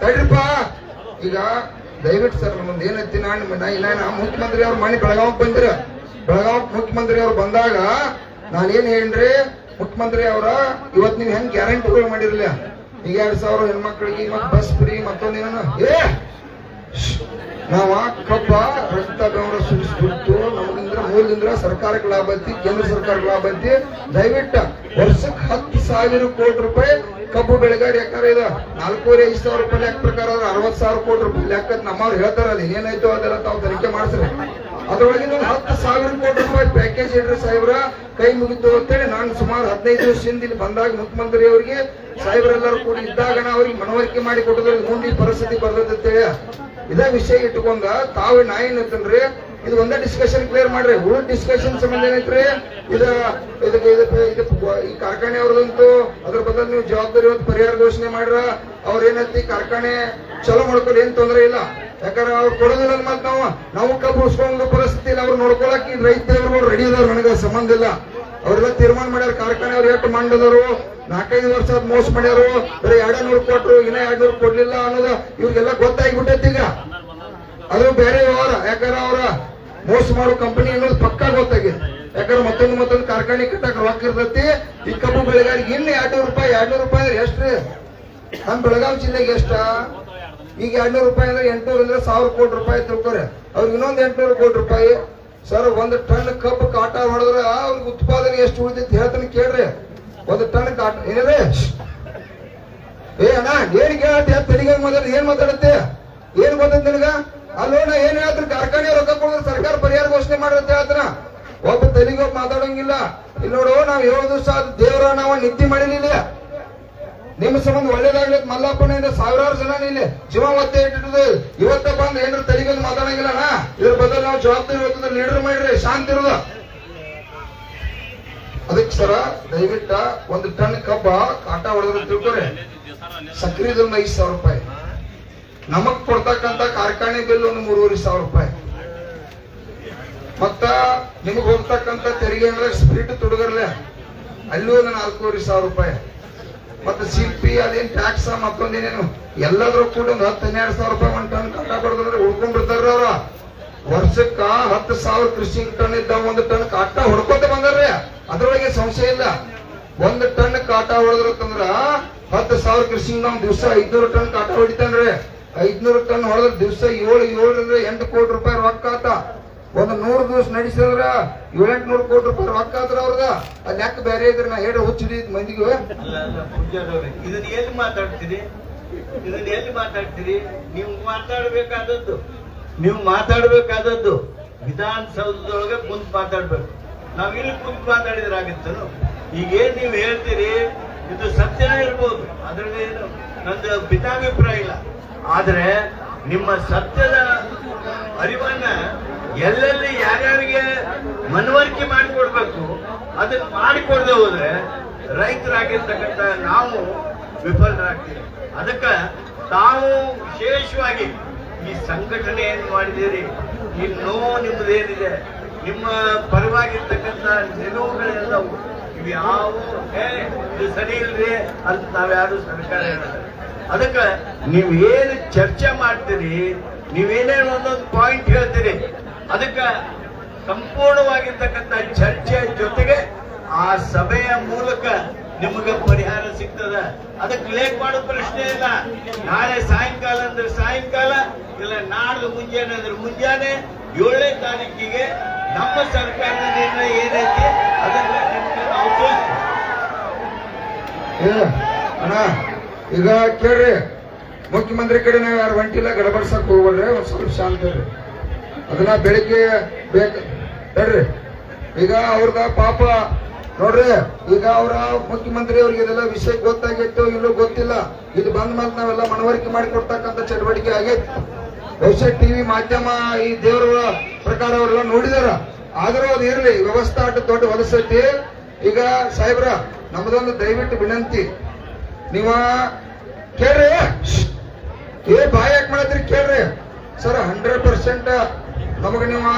ತಡ್ರಿಪ್ಪ. ಈಗ ದಯವಿಟ್ಟು ಸರ್ ನಮ್ದು ಏನೈತಿ ನಾನು ನಾ ಮುಖ್ಯಮಂತ್ರಿ ಅವ್ರ ಮನೆ ಬೆಳಗಾವ್ ಬಂದ್ರ. ಬೆಳಗಾವ್ ಮುಖ್ಯಮಂತ್ರಿ ಅವ್ರು ಬಂದಾಗ ನಾನೇನ್ ಹೇಳ್ರಿ? ಮುಖ್ಯಮಂತ್ರಿ ಅವರ, ಇವತ್ ನೀವ್ ಹೆಂಗ್ ಗ್ಯಾರಂಟಿಗಳು ಮಾಡಿರ್ಲಿಲ್ಲ ಈಗ ಎರಡ್ ಸಾವಿರ ಹೆಣ್ಮಕ್ಳಿಗೆ ಮತ್ ಬಸ್ ಫ್ರೀ ಮತ್ತೊಂದೇನ ಏ! ನಾವ ಕಬ್ಬ, ರಕ್ತ ಬೆವರ ಸುರಿಸ್ಬಿಟ್ಟು ನಮಗಿಂದ್ರ ಮೂಲದಿಂದ ಸರ್ಕಾರಕ್ಕೆ ಲಾಭ ಐತಿ, ಕೇಂದ್ರ ಸರ್ಕಾರಕ್ಕೆ ಲಾಭ ಐತಿ. ದಯವಿಟ್ಟು ವರ್ಷಕ್ಕೆ ಹತ್ತು ಸಾವಿರ ಕೋಟಿ ರೂಪಾಯಿ ಕಬ್ಬು ಬೆಳೆಗಾರಿ ಯಾಕಂದ್ರೆ ಇದು? ನಾಲ್ಕೂವರೆ, ಐದು ಸಾವಿರ ರೂಪಾಯಿ ಲೆಕ್ಕ ಪ್ರಕಾರ ಅರವತ್ ಸಾವಿರ ಕೋಟಿ ರೂಪಾಯಿ ಲೆಕ್ಕ ನಮ್ಮವ್ರು ಹೇಳ್ತಾರ ಅದು ಏನಾಯ್ತು ಅದೆಲ್ಲ ತಾವು ತನಿಖೆ ಮಾಡಿಸ್ರಿ. ಅದ್ರೊಳಗಿನ ಹತ್ತು ಸಾವಿರ ಕೋಟಿ ರೂಪಾಯಿ ಪ್ಯಾಕೇಜ್ ಇಡ್ರಿ ಸಾಹೇಬ್ರ. ಕೈ ಮುಗಿತು ಅಂತೇಳಿ ನಾನು ಸುಮಾರು ಹದಿನೈದು ವರ್ಷದಿಂದ ಇಲ್ಲಿ ಬಂದಾಗ ಮುಖ್ಯಮಂತ್ರಿ ಅವರಿಗೆ ಸಾಹೇಬ್ರೆಲ್ಲರೂ ಕೂಡ ಇದ್ದಾಗ ಅವ್ರಿಗೆ ಮನವರಿಕೆ ಮಾಡಿ ಕೊಟ್ಟದ್ರ ಮುಂದೆ ಪರಿಸ್ಥಿತಿ ಹೇಳಿ ಇದೇ ವಿಷಯ ಇಟ್ಟುಕೊಂಡ ತಾವೇ ನಾ ಏನ್ ಇದು ಒಂದೇ ಡಿಸ್ಕಷನ್ ಕ್ಲಿಯರ್ ಮಾಡ್ರಿ. ಉಳಿದ ಡಿಸ್ಕಷನ್ ಸಂಬಂಧ ಏನೈತ್ರಿ? ಇದ, ಇದಕ್ಕೆ ಈ ಕಾರ್ಖಾನೆ ಅವ್ರದಂತೂ ಅದ್ರ ಬದಲು ನೀವು ಜವಾಬ್ದಾರಿ ಪರಿಹಾರ ಘೋಷಣೆ ಮಾಡ್ರ. ಅವ್ರ ಏನತ್ತಿ ಕಾರ್ಖಾನೆ ಚಲೋ ಮಾಡ್ಕೊಳ್ಳಿ, ಏನ್ ತೊಂದರೆ ಇಲ್ಲ. ಯಾಕಂದ್ರೆ ಅವ್ರು ಕೊಡೋದಿಲ್ಲ ಮತ್ತೆ ನಾವು ನಾವು ಕಬ್ಬು ಉಸ್ಕೊಂಡು ಪರಿಸ್ಥಿತಿ ಅವ್ರು ನೋಡ್ಕೊಳಕ್ ರೈತರು ರೆಡಿ ಅದಾರ ನನಗೆ, ಸಂಬಂಧ ಇಲ್ಲ. ಅವ್ರೆಲ್ಲ ತೀರ್ಮಾನ ಮಾಡ್ಯಾರ ಕಾರ್ಖಾನೆ ಅವ್ರು ಎಷ್ಟು ಮಂಡದರು ನಾಲ್ಕೈದು ವರ್ಷ ಆದ್ ಮೋಸ ಮಾಡ್ಯಾರು, ಬರೀ ಎರಡ ನೂರು ಕೊಟ್ರು, ಇನ್ನ ಎರಡ್ ನೂರು ಕೊಡ್ಲಿಲ್ಲ ಅನ್ನೋದು ಇವ್ರಿಗೆಲ್ಲ ಗೊತ್ತಾಗ್ಬಿಟ್ಟೈತಿ ಈಗ. ಅದು ಬೇರೆ ವ್ಯವಹಾರ, ಯಾಕಂದ್ರೆ ಅವರ ಮೋಸ ಮಾಡೋ ಕಂಪನಿ ಅನ್ನೋದು ಪಕ್ಕಾ ಗೊತ್ತಾಗಿದೆ. ಯಾಕಂದ್ರೆ ಮತ್ತೊಂದು ಮತ್ತೊಂದು ಕಾರ್ಖಾನೆ ಕಟ್ಟಕ್ ರೊಕ್ಕ ಇರ್ತೈತಿ, ಈ ಕಬ್ಬು ಬೆಳೆಗಾರಿಗೆ ಇನ್ನು ಎರಡ್ನೂರು ರೂಪಾಯಿ ಎರಡ್ನೂರು ರೂಪಾಯಿ ಎಷ್ಟ್ರಿ ನಮ್ಮ ಬೆಳಗಾವಿ ಜಿಲ್ಲೆಗೆ ಎಷ್ಟ? ಈಗ ಎರಡ್ನೂರು ರೂಪಾಯಿ ಅಂದ್ರೆ ಎಂಟ್ನೂರು ಅಂದ್ರೆ ಸಾವಿರ ಕೋಟಿ ರೂಪಾಯಿ ತಿಳ್ಕೊರಿ. ಅವ್ರಿಗೆ ಇನ್ನೊಂದು ಎಂಟ್ನೂರು ಕೋಟಿ ರೂಪಾಯಿ. ಸರ್, ಒಂದು ಟನ್ ಕಬ್ಬು ಕಾಟ ಹೊಡೆದ್ರೆ ಅವ್ರಿಗೆ ಉತ್ಪಾದನೆ ಎಷ್ಟು ಉಳಿದೈತಿ ಹೇಳ್ತಾನೆ ಕೇಳ್ರಿ. ಒಂದು ಟನ್ ಕಾಟ ಏನಿದೆ? ಏ ಅಣ್ಣ, ಏನ್ ಕೇಳತ್ತೆ? ತೆರಿಗೆ ಮಾತಾಡ ಏನ್ ಮಾತಾಡತ್ತೆ? ಏನ್ ಗೊತ್ತ ನಿನಗ? ಅಲ್ಲೋಣ ಏನ್ ಹೇಳ್ತಾರೆ? ಕಾರ್ಖಾನೆ ರೊಕ್ಕ ಕೊಡಿದ್ರೆ ಸರ್ಕಾರ ಪರಿಹಾರ ಘೋಷಣೆ ಮಾಡಿರುತ್ತೆ ಹೇಳ್ತಾನ ಒಬ್ಬ ತೆರಿಗೆ ಮಾತಾಡಂಗಿಲ್ಲ. ಇಲ್ಲಿ ನೋಡು, ನಾವು ಏಳು ದಿವಸ ದೇವರ ನಾವು ನಿದ್ದೆ ಮಾಡಿಲಿಲ್ಲ ನಿಮ್ಮ ಸಂಬಂಧ ಒಳ್ಳೇದಾಗ್ಲಿ ಮಲ್ಲಪ್ಪನಿಂದ ಸಾವಿರಾರು ಜನ ಇಲ್ಲಿ ಜೀವ ಒತ್ತೆ ಇಟ್ಟಿದ್ದು. ಇವತ್ತ ಬಂದ್ ಏನ್ರ ತೆರಿಗೆ ಮಾತಾಡಂಗಿಲ್ಲ ಇದ್ರ ಬದಲು ನಾವು ಜವಾಬ್ದಾರಿ ಹೊತ್ತದ ಲೀಡರ್ ಮಾಡ್ರಿ ಶಾಂತಿ ಇರೋದು ಅದಕ್ಕೆ ಸರ, ದಯವಿಟ್ಟ ಒಂದು ಟನ್ ಕಬ್ಬ ಕಾಟ ಹೊಡೆದ್ರೆ ತಿಳ್ಕೊರಿ. ಸಕ್ರಿಯದೊಂದು ಐದು ಸಾವಿರ ರೂಪಾಯಿ. ನಮಗ್ ಕೊಡ್ತಕ್ಕಂತ ಕಾರ್ಖಾನೆ ಬಿಲ್ ಒಂದು ಮೂರುವರೆ ಸಾವಿರ ರೂಪಾಯಿ. ಮತ್ತ ನಿಮಗ್ ಹೋಗ್ತಕ್ಕಂತ ತೆರಿಗೆ ಅಂದ್ರೆ ಸ್ಪ್ರಿಟ್ ತುಡುಗರ್ಲೆ. ಅಲ್ಲೂ ಒಂದು ನಾಲ್ಕೂವರೆ ಸಾವಿರ ರೂಪಾಯಿ. ಮತ್ತೆ ಸಿಪಿ ಅದೇನ್ ಟ್ಯಾಕ್ಸ್ ಮತ್ತೊಂದೇನೇನು ಎಲ್ಲಾದ್ರೂ ಕೂಡ ಒಂದು ಹತ್ತು, ಹನ್ನೆರಡು ಸಾವಿರ ರೂಪಾಯಿ ಒಂದ್ ಟನ್ ಕಟ್ಟ ಹೊಡೆದ್ರೆ ಉಳ್ಕೊಂಡ್ಬಿಡ್ತಾರ ಅವ್ರ. ವರ್ಷಕ್ಕ ಹತ್ತು ಸಾವಿರ ಕೃಷಿ ಟನ್ ಇದ್ದ ಒಂದು ಟನ್ ಕಾಟ ಹೊಡ್ಕೊತ ಬಂದಾರ್ರಿ. ಅದ್ರೊಳಗೆ ಸಂಶಯ ಇಲ್ಲ. ಒಂದು ಟನ್ ಕಾಟ ಹೊಡೆದ್ರಂದ್ರ ಹತ್ತು ಸಾವಿರ ಕೃಷಿ ನಮ್ ದಿವಸ ಐದ್ನೂರು ಟನ್ ಕಾಟ ಹೊಡಿತಾನ್ರಿ. ಐದ್ನೂರು ಟನ್ ಹೊಡೆದ್ರ ದಿವಸ ಏಳು ಅಂದ್ರೆ ಎಂಟು ಕೋಟಿ ರೂಪಾಯಿ ರೊಕ್ಕ ಆತ. ಒಂದು ನೂರು ದಿವಸ ನಡೆಸಿದ್ರ ಏಳೆಂಟು ಕೋಟಿ ರೂಪಾಯಿ ರೊಕ್ಕ ಆದ್ರ ಅವ್ರದ ಅದ್ ಯಾಕೆ ಬೇರೆ ಇದ್ರ ನಾ ಹೇಳಿ ಹುಚ್ಚಿಡಿ ಮಂದಿಗೆ. ಅಲ್ಲ ಅಲ್ಲ ಇದನ್ನ ಎಲ್ಲಿ ಮಾತಾಡ್ತೀರಿ? ಇದನ್ನ ಎಲ್ಲಿ ಮಾತಾಡ್ತೀರಿ? ನೀವು ಮಾತಾಡ್ಬೇಕಾದದ್ದು. ನೀವು ಮಾತಾಡ್ಬೇಕಾದದ್ದು ವಿಧಾನಸೌಧದೊಳಗೆ ಕುಂತ್ ಮಾತಾಡ್ಬೇಕು. ನಾವ್ ಇಲ್ಲಿ ಕುಂತ್ ಮಾತಾಡಿದ್ರೆ ಆಗತ್ತನು? ಈಗ ನೀವು ಹೇಳ್ತೀರಿ? ಇದು ಸತ್ಯನೇ ಇರ್ಬೋದು. ಅದ್ರಲ್ಲಿ ಏನು? ನಂದು ಭಿನ್ನಾಭಿಪ್ರಾಯ ಇಲ್ಲ. ಆದ್ರೆ ನಿಮ್ಮ ಸತ್ಯದ ಅರಿವನ್ನ ಎಲ್ಲೆಲ್ಲಿ ಯಾರ್ಯಾರಿಗೆ ಮನವರಿಕೆ ಮಾಡಿಕೊಡ್ಬೇಕು ಅದನ್ನ ಮಾಡಿಕೊಡದೆ ಹೋದ್ರೆ ರೈತರಾಗಿರ್ತಕ್ಕಂಥ ನಾವು ವಿಫಲರಾಗ್ತೀವಿ. ಅದಕ್ಕೆ ತಾವು ವಿಶೇಷವಾಗಿ ಈ ಸಂಘಟನೆ ಏನ್ ಮಾಡಿದ್ದೀರಿ. ಈ ನೋವು ನಿಮ್ಮದೇನಿದೆ? ನಿಮ್ಮ ಪರವಾಗಿರ್ತಕ್ಕಂಥ ನಿಲುವುಗಳೆಲ್ಲವು ಇವು ಯಾವು ಇದು ಸರಿ ಇಲ್ರಿ ಅಂತ ನಾವ್ಯಾರು ಸರ್ಕಾರ ಹೇಳಲ್ಲ ಅದಕ್ಕೆ ನೀವು ಏನು ಚರ್ಚೆ ಮಾಡ್ತೀರಿ, ನೀವೇನೇನು ಒಂದೊಂದು ಪಾಯಿಂಟ್ ಹೇಳ್ತೀರಿ. ಅದಕ್ಕೆ ಸಂಪೂರ್ಣವಾಗಿರ್ತಕ್ಕಂಥ ಚರ್ಚೆ ಜೊತೆಗೆ ಆ ಸಭೆಯ ಮೂಲಕ ನಿಮಗೆ ಪರಿಹಾರ ಸಿಗ್ತದ. ಅದಕ್ಕೆ ಲೇಟ್ ಮಾಡೋ ಪ್ರಶ್ನೆ ಇಲ್ಲ. ನಾಳೆ ಸಾಯಂಕಾಲ ಅಂದ್ರೆ ಸಾಯಂಕಾಲ, ಇಲ್ಲ ನಾಡ್ದು ಮುಂಜಾನೆ ಅಂದ್ರೆ ಮುಂಜಾನೆ. ಏಳನೇ ತಾರೀಕಿಗೆ ನಮ್ಮ ಸರ್ಕಾರದ ನಿರ್ಣಯ ಏನೈತಿ? ಅದನ್ನ ಅಣ್ಣ, ಈಗ ಕೇಳ್ರಿ. ಮುಖ್ಯಮಂತ್ರಿ ಕಡೆ ನಾವು ಯಾರು ಹೊಂಟಿಲ್ಲ ಗಡಬಡ್ಸಕ್ ಹೋಗ್ಬೇಡ್ರಿ, ಒಂದ್ ಸ್ವಲ್ಪ ಶಾಂತ ಅದನ್ನ ಬೆಳಿಗ್ಗೆ ಬೇಕ ಈಗ ಅವ್ರದ ಪಾಪ, ನೋಡ್ರಿ, ಈಗ ಅವರ ಮುಖ್ಯಮಂತ್ರಿ ಅವ್ರಿಗೆ ಇದೆಲ್ಲ ವಿಷಯ ಗೊತ್ತಾಗಿತ್ತು ಇಲ್ಲೂ ಗೊತ್ತಿಲ್ಲ. ಇದು ಬಂದ ಮೇಲೆ ನಾವೆಲ್ಲ ಮನವರಿಕೆ ಮಾಡಿ ಕೊಡ್ತಕ್ಕಂಥ ಚಟುವಟಿಕೆ ಆಗೈತಿ. ಬಹುಶಃ ಟಿವಿ ಮಾಧ್ಯಮ ಈ ದೇವರ ಪ್ರಕಾರ ಅವರೆಲ್ಲ ನೋಡಿದಾರ. ಆದರೂ ಅದು ಇರಲಿ, ವ್ಯವಸ್ಥೆ ಅಷ್ಟು ದೊಡ್ಡ ಹೊಲಸೈತಿ. ಈಗ ಸಾಹೇಬ್ರ ನಮ್ದೊಂದು ದಯವಿಟ್ಟು ವಿನಂತಿ. ನೀವ ಕೇಳ್ರಿ. ಏ ಬಾಯ್ ಯಾಕೆ ಮಾಡತ್ರಿ ಕೇಳ್ರಿ. ಸರ್ ಹಂಡ್ರೆಡ್ ಪರ್ಸೆಂಟ್ ನಮಗೆ ನೀವು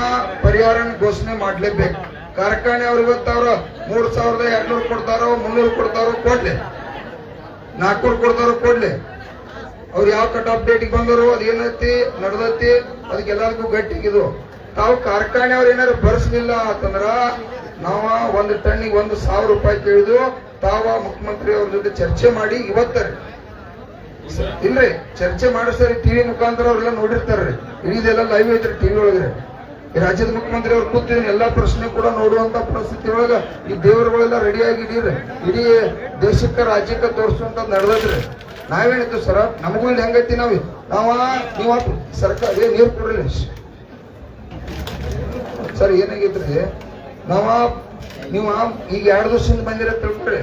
ಪರಿಹಾರ ಘೋಷಣೆ ಮಾಡ್ಲೇಬೇಕು. ಕಾರ್ಖಾನೆ ಅವ್ರು ಗೊತ್ತವ್ರ, ಮೂರ್ ಸಾವಿರದ ಎರಡ್ನೂರು ಕೊಡ್ತಾರೋ, ಮುನ್ನೂರು ಕೊಡ್ತಾರೋ, ಕೊಡ್ಲಿ. ನಾಲ್ಕೂರು ಕೊಡ್ತಾರೋ, ಕೊಡ್ಲಿ. ಅವ್ರು ಯಾವ ಕಟ್ ಆಫ್ ಡೇಟಿಗೆ ಬಂದರು, ಅದ್ ಏನೈತಿ, ನಡೆದೈತಿ ಅದಕ್ಕೆಲ್ಲದಕ್ಕೂ ಗಟ್ಟಿಗಿದು ತಾವು ಕಾರ್ಖಾನೆ ಅವ್ರು ಏನಾರು ಬರ್ಸಲಿಲ್ಲ ಅಂತಂದ್ರ, ನಾವ ಒಂದು ಟನ್ನಿಗೆ ಒಂದು ಸಾವಿರ ರೂಪಾಯಿ ಕೇಳಿದ್ರು ತಾವ ಮುಖ್ಯಮಂತ್ರಿ ಅವ್ರ ಜೊತೆ ಚರ್ಚೆ ಮಾಡಿ, ಇವತ್ತರಿ. ಇಲ್ರಿ, ಚರ್ಚೆ ಮಾಡಿಸ್ತಾರೆ ಟಿವಿ ಮುಖಾಂತರ ಅವ್ರೆಲ್ಲ ನೋಡಿರ್ತಾರ್ರಿ. ಇದೆಲ್ಲ ಲೈವ್ ಐತ್ರಿ ಟಿವಿ ಒಳಗ್ರಿ. ರಾಜ್ಯದ ಮುಖ್ಯಮಂತ್ರಿ ಅವ್ರು ಕೂತಿದ್ದೀನಿ ಎಲ್ಲಾ ಪ್ರಶ್ನೆ ಕೂಡ ನೋಡುವಂತ ಪರಿಸ್ಥಿತಿ ಒಳಗ ಈ ದೇವರುಗಳೆಲ್ಲ ರೆಡಿಯಾಗಿ ಆಗಿದ್ದೀರಿ ಇಡೀ ದೇಶಕ್ಕ ರಾಜ್ಯಕ್ಕ ತೋರಿಸುವಂತ ನಡೆದ್ರಿ ನಾವೇನಿತ್ತು ಸರ? ನಮಗೂ ಇಲ್ಲಿ ಹೆಂಗೈತಿ ನಾವ್? ನಾವ, ನೀವ ಸರ್ಕಾರ ಏನ್ ನೀರ್ ಕೊಡ್ರಿ. ಸರ್, ಏನಾಗೈತ್ರಿ? ನಾವ, ನೀವ, ಈಗ ಎರಡು ದಿವಸದಿಂದ ಬಂದಿರ ತಿಳ್ಕೊಳ್ರಿ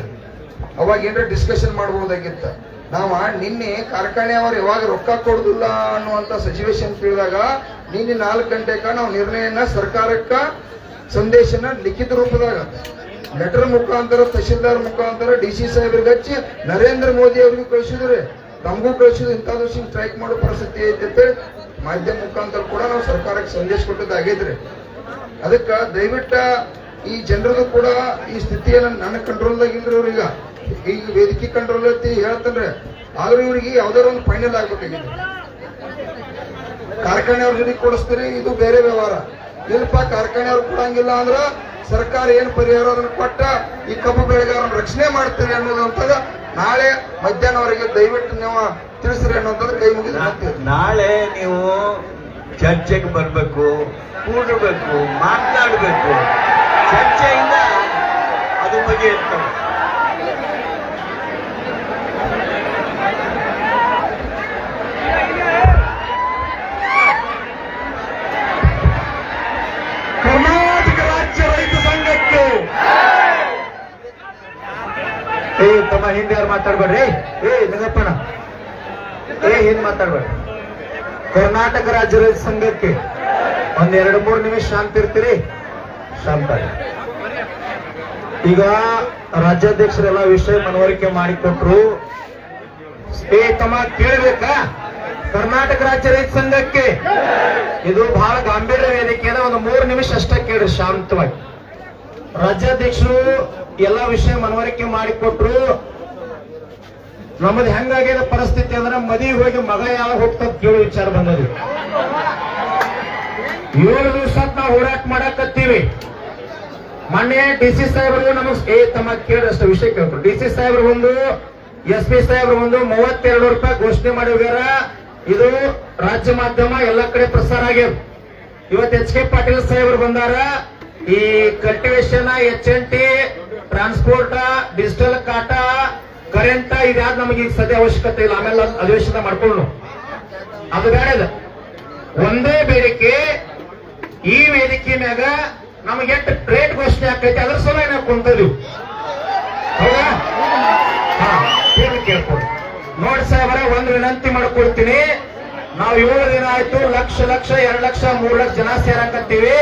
ಅವಾಗ ಏನ್ರ ಡಿಸ್ಕಷನ್ ಮಾಡಬಹುದಾಗಿತ್ತ ನಾವ ನಿನ್ನೆ ಕಾರ್ಖಾನೆ ಅವ್ರು ಯಾವಾಗ ರೊಕ್ಕ ಕೊಡುದಿಲ್ಲ ಅನ್ನುವಂತ ಸಿಚುವೇಶನ್ ತಿಳಿದಾಗ ನಿನ್ನೆ ನಾಲ್ಕು ಗಂಟೆಕ ನಾವು ನಿರ್ಣಯನ ಸರ್ಕಾರಕ್ಕ ಸಂದೇಶನ ಲಿಖಿತ ರೂಪದಾಗ ಲೆಟರ್ ಮುಖಾಂತರ ತಹಶೀಲ್ದಾರ್ ಮುಖಾಂತರ ಡಿ ಸಿ ಸಾಹೇಬ್ರಿಗೆ ಹಚ್ಚಿ ನರೇಂದ್ರ ಮೋದಿ ಅವ್ರಿಗೂ ಕಳಿಸಿದ್ರೆ ತಮಗೂ ಕಳಿಸಿದ್ರು ಇಂಥ ದಿವಸ ಸ್ಟ್ರೈಕ್ ಮಾಡೋ ಪರಿಸ್ಥಿತಿ ಐತೆ ಅಂತೇಳಿ ಮಾಧ್ಯಮ ಮುಖಾಂತರ ಕೂಡ ನಾವು ಸರ್ಕಾರಕ್ಕೆ ಸಂದೇಶ ಕೊಟ್ಟದ್ದಾಗೈತ್ರಿ ಅದಕ್ಕ ದಯವಿಟ್ಟ ಈ ಜನರದು ಕೂಡ ಈ ಸ್ಥಿತಿಯನ್ನ ನನ್ನ ಕಂಟ್ರೋಲ್ದಾಗ ಇಲ್ರಿ ಅವ್ರೀಗ ಈಗ ವೇದಿಕೆ ಕಂಟ್ರೋಲ್ ಐತಿ ಹೇಳ್ತೇನ್ರಿ ಆದ್ರೂ ಇವ್ರಿಗೆ ಯಾವ್ದಾದ್ರು ಒಂದು ಫೈನಲ್ ಆಗ್ಬೇಕಾಗಿದೆ. ಕಾರ್ಖಾನೆಯವ್ರ ಜೊತೆ ಕೊಡಿಸ್ತೀರಿ ಇದು ಬೇರೆ ವ್ಯವಹಾರ. ಇಲ್ಲಪ್ಪ ಕಾರ್ಖಾನೆಯವ್ರು ಕೊಡಂಗಿಲ್ಲ ಅಂದ್ರ ಸರ್ಕಾರ ಏನ್ ಪರಿಹಾರ ಅದನ್ನ ಕೊಟ್ಟ ಈ ಕಬ್ಬು ಬೆಳೆಗಾರನ ರಕ್ಷಣೆ ಮಾಡ್ತೀರಿ ಅನ್ನೋದಂತಾಗ ನಾಳೆ ಮಧ್ಯಾಹ್ನವರೆಗೆ ದಯವಿಟ್ಟು ನೀವು ತಿಳಿಸ್ರಿ ಅನ್ನೋದ್ರ ಕೈ ಮುಗಿದ ನಾಳೆ ನೀವು ಚರ್ಚೆಗೆ ಬರಬೇಕು ಕೂಡಬೇಕು ಮಾತನಾಡಬೇಕು. ಚರ್ಚೆಯಿಂದ ಅದು ಬಗೆಹರಿಸ್ತದೆ ಏ, ತಮ್ಮ ಹಿಂದೆ ಯಾರು ಮಾತಾಡ್ಬೇಡ್ರಿ? ಏ ನಿಂಗಪ್ಪಣ ಏ ಹಿಂದ್ ಮಾತಾಡ್ಬೇಡ್ರಿ ಕರ್ನಾಟಕ ರಾಜ್ಯ ರೈತ ಸಂಘಕ್ಕೆ ಒಂದ್ ಎರಡು ಮೂರು ನಿಮಿಷ ಶಾಂತ ಇರ್ತೀರಿ? ಶಾಂತ. ಈಗ ರಾಜ್ಯಾಧ್ಯಕ್ಷರೆಲ್ಲ ವಿಷಯ ಮನವರಿಕೆ ಮಾಡಿಕೊಟ್ರು. ಏ, ತಮ್ಮ ಕೇಳಬೇಕಾ? ಕರ್ನಾಟಕ ರಾಜ್ಯ ರೈತ ಸಂಘಕ್ಕೆ ಇದು ಬಹಳ ಗಾಂಭೀರ್ಯ ವೇದಿಕೆ ಇದೆ ಒಂದು ಮೂರು ನಿಮಿಷ ಅಷ್ಟೇ ಕೇಳ್ರಿ, ಶಾಂತವಾಗಿ. ರಾಜ್ಯಾಧ್ಯಕ್ಷರು ಎಲ್ಲಾ ವಿಷಯ ಮನವರಿಕೆ ಮಾಡಿಕೊಟ್ರು. ನಮ್ಮದು ಹೆಂಗಾಗ್ಯದ ಪರಿಸ್ಥಿತಿ ಅಂದ್ರೆ ಮದಿ ಹೋಗಿ ಮಗ ಯಾವ ಹೋಗ್ತದ ಕೇಳಿ ವಿಚಾರ ಬಂದದ್ರು ಏಳು ದಿವಸ ನಾವು ಹೋರಾಟ ಮಾಡಕತ್ತೀವಿ. ಮೊನ್ನೆ ಡಿ ಸಿ ಸಾಹೇಬ್ರಿಗೂ ನಮಗ್ ಏ, ತಮ್ಮ ಕೇಳಿದಷ್ಟು ವಿಷಯ ಕೇಳ್ತಾರೆ ಡಿ ಸಿ ಸಾಹೇಬ್ರು ಒಂದು ಎಸ್ ಪಿ ಸಾಹೇಬ್ರು ಒಂದು ಮೂವತ್ತೆರಡು ರೂಪಾಯಿ ಘೋಷಣೆ ಮಾಡಿದಾರ ಇದು ರಾಜ್ಯ ಮಾಧ್ಯಮ ಎಲ್ಲ ಕಡೆ ಪ್ರಸಾರ ಆಗ್ಯದ ಇವತ್ತು ಎಚ್ ಕೆ ಪಾಟೀಲ್ ಸಾಹೇಬ್ರು ಬಂದಾರ. ಈ cultivation H N T transport digital ಕಾಟ ಕರೆಂಟ್ ಇದ್ಯಾವ್ದು ನಮಗೆ ಈಗ ಸದ್ಯ ಅವಶ್ಯಕತೆ ಇಲ್ಲ. ಆಮೇಲೆ ಅಧಿವೇಶನ ಮಾಡ್ಕೊಳ್ಳು ಅದು ಬೇಡ ಒಂದೇ ಬೇಡಿಕೆ, ಈ ವೇದಿಕೆ ಮ್ಯಾಗ ನಮಗೆ ಎಷ್ಟು ರೇಟ್ ಘೋಷಣೆ ಆಕೈತಿ ಅದ್ರ ಸಲ ನಾವು ಕುಂತೀವಿ ಹೌದಾ? ಕೇಳ್ಕೊಡಿ ನೋಡಿ ಸಾಹೇಬರ, ಒಂದು ವಿನಂತಿ ಮಾಡ್ಕೊಳ್ತೀನಿ. ನಾವು ಏಳು ದಿನ ಆಯ್ತು, ಲಕ್ಷ ಲಕ್ಷ, ಎರಡು ಲಕ್ಷ, ಮೂರು ಲಕ್ಷ ಜನ ಸೇರಾಕತ್ತೀವಿ.